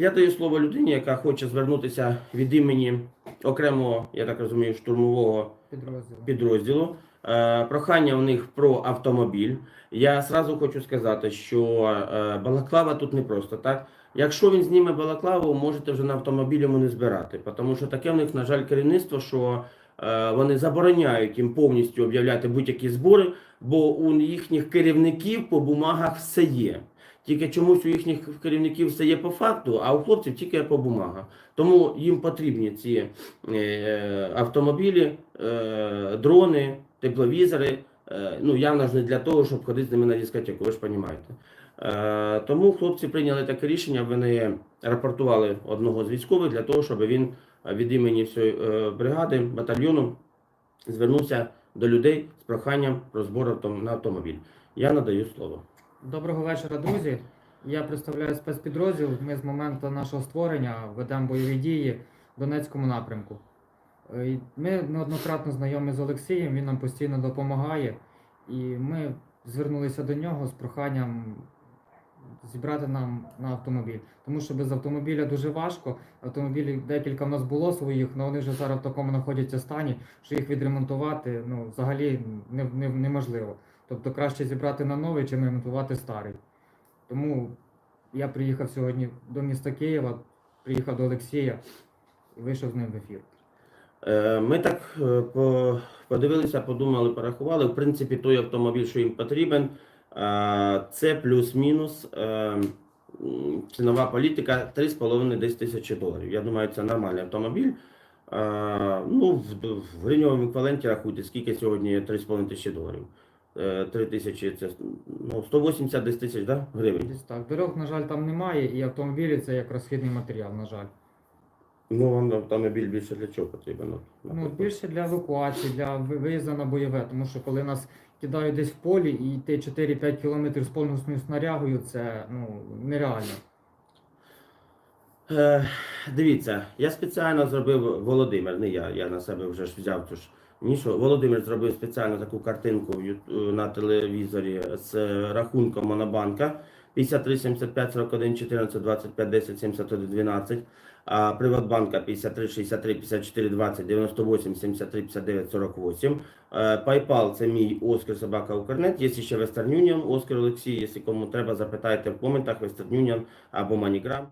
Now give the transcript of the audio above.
Я даю слово людині, яка хоче звернутися від імені окремого, я так розумію, штурмового підрозділу. підрозділу. Е, Прохання у них про автомобіль. Я сразу хочу сказати, що е, балаклава тут не просто так. Якщо він зніме балаклаву, можете вже на автомобілі йому не збирати, тому що таке в них, на жаль, керівництво, що вони забороняють їм повністю об'являти будь-які збори, бо у їхніх керівників по бумагах все є. Тільки чомусь у їхніх керівників все є по факту, а у хлопців тільки по бумагах. Тому їм потрібні ці е, автомобілі, е, дрони, тепловізори. Е, ну, явно ж не для того, щоб ходити з ними на дискотеку, ви ж розумієте. Е, тому хлопці прийняли таке рішення, вони рапортували одного з військових для того, щоб він е, від імені всієї е, бригади, батальйону звернувся до людей з проханням про збор на автомобіль. Я надаю слово. Доброго вечора, друзі. Я представляю спецпідрозділ. Ми з моменту нашого створення ведемо бойові дії в Донецькому напрямку. Е, Ми неоднократно знайомі з Олексієм, він нам постійно допомагає. І ми звернулися до нього з проханням зібрати нам на автомобіль. Тому що без автомобіля дуже важко. Автомобілів декілька в нас було своїх, але вони вже зараз в такому знаходяться стані, що їх відремонтувати ну, взагалі не, не, неможливо. Тобто краще зібрати на новий, чим ремонтувати старий. Тому я приїхав сьогодні до міста Києва, приїхав до Олексія і вийшов з ним в ефір. Е, Ми так е, подивилися, подумали, порахували. В принципі, той автомобіль, що їм потрібен, це плюс-мінус е, цінова політика 3,5 десь тисячі доларів. Я думаю, це нормальний автомобіль. Е, Ну, в, гривневому еквіваленті рахуйте, скільки сьогодні 3,5 тисячі доларів. Е, 3 тисячі це ну, 180 десь тисяч да? гривень. Десь так. Дорог, на жаль, там немає, і автомобілі це як розхідний матеріал, на жаль. Ну, вам автомобіль більше для чого потрібен? Ну, наприклад? більше для евакуації, для виїзду на бойове, тому що коли нас кидають десь в полі і йти 4-5 кілометрів з повністю снарягою, це ну, нереально. Е, дивіться, я спеціально зробив Володимир, не я, я на себе вже ж взяв цю ж нішу. Володимир зробив спеціально таку картинку на телевізорі з рахунком Монобанка 53 75 41 14 25 10 71 12. А Приватбанка 53 63 54 20 98 73 59 48. Е, PayPal це мій Оскар Собака Укрнет. Є ще Western Union, Оскар Олексій. Якщо кому треба, запитайте в коментах Western Union або MoneyGram.